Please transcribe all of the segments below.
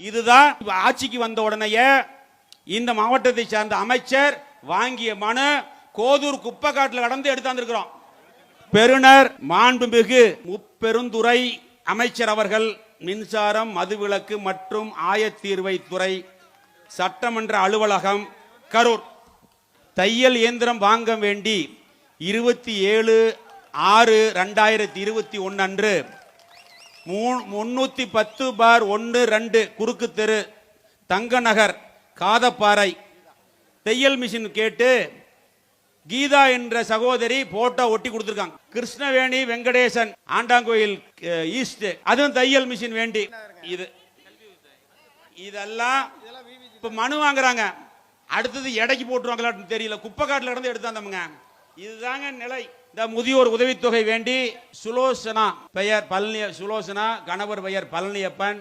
இதுதான் ஆட்சிக்கு வந்த உடனேயே இந்த மாவட்டத்தை சார்ந்த அமைச்சர் வாங்கிய மனு கோதூர் குப்பைக்காட்டில் கடந்து எடுத்தாந்துருக்கிறோம் பெருனர் மாண்புமிகு முப்பெருந்துறை அமைச்சர் அவர்கள் மின்சாரம் மதுவிலக்கு மற்றும் ஆயத்தீர்வை துறை சட்டமன்ற அலுவலகம் கரூர். தையல் இயந்திரம் வாங்க வேண்டி இருபத்தி ஏழு ஆறு ரெண்டாயிரத்தி இருபத்தி ஒன்று அன்று மூ- முன்னூத்தி பத்து பார் ஒன்று ரெண்டு குறுக்கு தெரு தங்க நகர் காதப்பாறை. தையல் மிஷின் கேட்டு கீதா என்ற சகோதரி போட்டோ ஒட்டி கொடுத்துருக்காங்க. கிருஷ்ணவேணி வெங்கடேசன் ஆண்டாங்கோயில் ஈஸ்ட். அதுவும் தையல் மிஷின் வேண்டி. இது இதெல்லாம் இப்ப மனு வாங்குறாங்க. அடுத்தது எடைக்கு போட்டுருவாங்களான்னு தெரியல. குப்பை காட்டுல இருந்து எடுத்தாந்தவங்க இதுதாங்க நிலை. இந்த முதியோர் உதவித்தொகை வேண்டி சுலோசனா பெயர் பழனி சுலோசனா கணவர் பெயர் பழனியப்பன்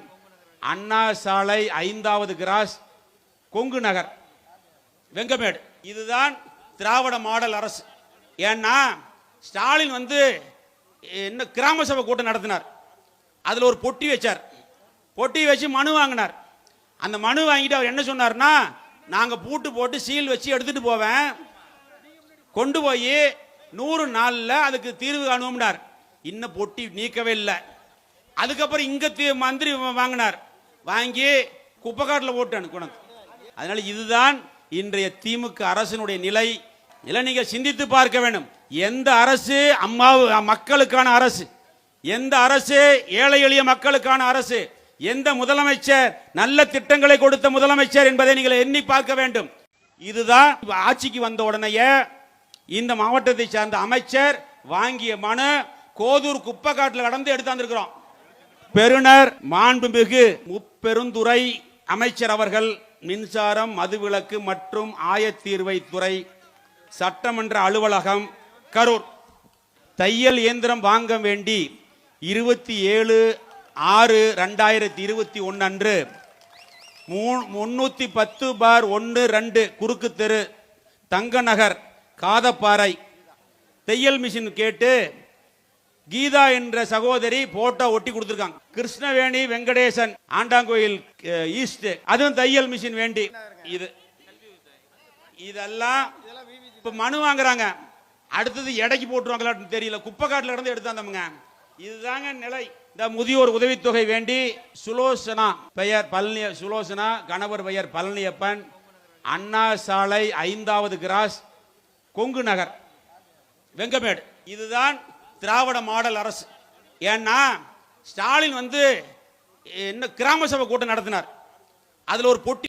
அண்ணா சாலை ஐந்தாவது கிராஸ் கொங்கு நகர் வெங்கமேடு. இதுதான் திராவிட மாடல் அரசு. ஏன்னா ஸ்டாலின் வந்து என்ன கிராம சபை கூட்டம் நடத்தினார். அதில் ஒரு பொட்டி வச்சார். பொட்டி வச்சு மனு வாங்கினார். அந்த மனு வாங்கிட்டு அவர் என்ன சொன்னார்னா நாங்கள் பூட்டு போட்டு சீல் வச்சு எடுத்துகிட்டு போவேன். கொண்டு போய் நூறு நாளில் அதுக்கு தீர்வு காணுவோம்னார் இன்னும் பொட்டி நீக்கவே இல்லை. அதுக்கப்புறம் இங்கே தீ மந்திரி வாங்கினார். வாங்கி குப்பைக்காட்டில் ஓட்டு அனுக்கணும் அதனால் இதுதான் இன்றைய திமுக அரசினுடைய நிலை. இல்லை நீங்கள் சிந்தித்து பார்க்க வேண்டும் எந்த அரசு அம்மா மக்களுக்கான அரசு? எந்த அரசு ஏழை எளிய மக்களுக்கான அரசு? எந்த முதலமைச்சர் நல்ல திட்டங்களை கொடுத்த முதலமைச்சர் என்பதை நீங்கள் எண்ணி பார்க்க வேண்டும். இதுதான் ஆட்சிக்கு வந்த உடனேயே இந்த மாவட்டத்தை சார்ந்த அமைச்சர் வாங்கிய மனு கோதூர் குப்பைக்காட்டில் கடந்து எடுத்தாந்துருக்கிறோம் பெருனர் மாண்புமிகு முப்பெருந்துறை அமைச்சர் அவர்கள் மின்சாரம் மதுவிலக்கு மற்றும் ஆயத்தீர்வை துறை சட்டமன்ற அலுவலகம் கரூர். தையல் இயந்திரம் வாங்க வேண்டி இருபத்தி ஏழு ஆறு ரெண்டாயிரத்தி இருபத்தி ஒன்று அன்று மூ- முன்னூற்றி பத்து பார் ஒன்று ரெண்டு குறுக்கு தெரு தங்க நகர் காதப்பாறை தையல் மிஷின் கேட்டு கீதா என்ற சகோதரி போட்டோ ஒட்டி கொடுத்துருக்காங்க. கிருஷ்ணவேணி வெங்கடேசன் ஆண்டாங்கோயில் ஈஸ்ட் அதுவும் தையல் மிஷின் வேண்டி. இது இதெல்லாம் இப்ப மனு வாங்குறாங்க. அடுத்தது எடைக்கு போட்டுருவாங்களான்னு தெரியல. குப்பைக்காட்டில் இருந்து எடுத்தாந்தவங்க இதுதாங்க நிலை. இந்த முதியோர் உதவித்தொகை வேண்டி சுலோசனா பெயர் பழனி சுலோசனா கணவர் பெயர் பழனியப்பன் அண்ணா சாலை ஐந்தாவது கிராஸ் கொங்கு நகர் வெங்கமேடு. இதுதான் திராவிட மாடல் அரசு. ஏன்னா ஸ்டாலின் வந்து என்ன கிராம சபை கூட்டம் நடத்தினார். அதில் ஒரு பொட்டி